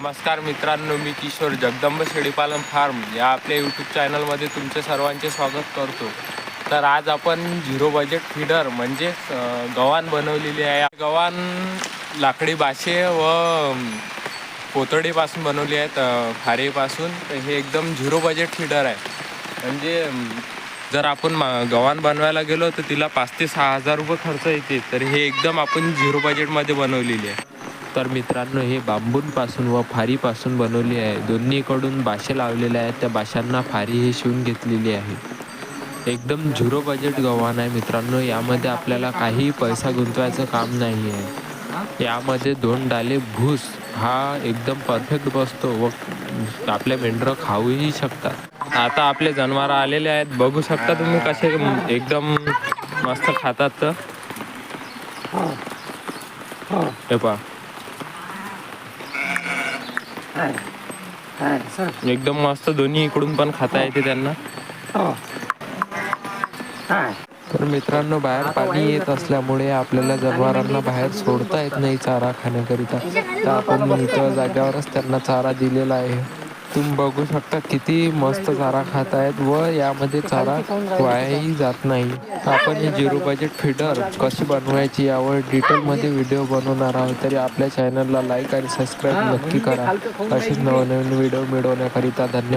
नमस्कार मित्रांनो मी किशोर जगदंब शेळीपालन फार्म या आपल्या यूट्यूब चॅनलमध्ये तुमचे सर्वांचे स्वागत करतो. तर आज आपण झिरो बजेट फीडर म्हणजे गव्हाण बनवलेली आहे. गव्हाण लाकडी बाशे व पोतडीपासून बनवली आहेत खारीपासून. हे एकदम झिरो बजेट फीडर आहे. म्हणजे जर आपण मा- गव्हाण बनवायला गेलो तर तिला पाच ते सहा हजार रुपये खर्च येते तर हे एकदम आपण झिरो बजेटमध्ये बनवलेली आहे. तर मित्रांनो हे बांबूंपासून व फारीपासून बनवली आहे. दोन्हीकडून बाशे लावलेले आहेत. त्या बाशांना फारी ही शिवून घेतलेली आहे. एकदम झिरो बजेट गव्हाण आहे मित्रांनो. यामध्ये आपल्याला काही पैसा गुंतवायचं काम नाही आहे. यामध्ये दोन डाले भूस हा एकदम परफेक्ट बसतो व आपल्या मेंढरं खाऊही शकतात. आता आपले जनावर आलेले आहेत. बघू शकता तुम्ही कसे एकदम मस्त खातात तर. हे पहा. एकदम मस्त दोन्ही इकडून पण खाता येते त्यांना. तर मित्रांनो बाहेर पाणी येत असल्यामुळे आपल्याला जनावरांना बाहेर सोडता येत नाही चारा खाण्याकरिता. तर आपण इथं जाग्यावरच त्यांना चारा दिलेला आहे. तुम्ही बघू शकता किती मस्त चारा खात आहेत व यामध्ये चारा वायाही जात नाही. आपण ही झिरो बजेट फीडर कशी बनवायची यावर डिटेलमध्ये व्हिडिओ बनवणार आहोत. तरी आपल्या चॅनलला लाईक आणि सबस्क्राईब नक्की करा. असेच नवनवीन व्हिडिओ मिळवण्याकरिता धन्यवाद.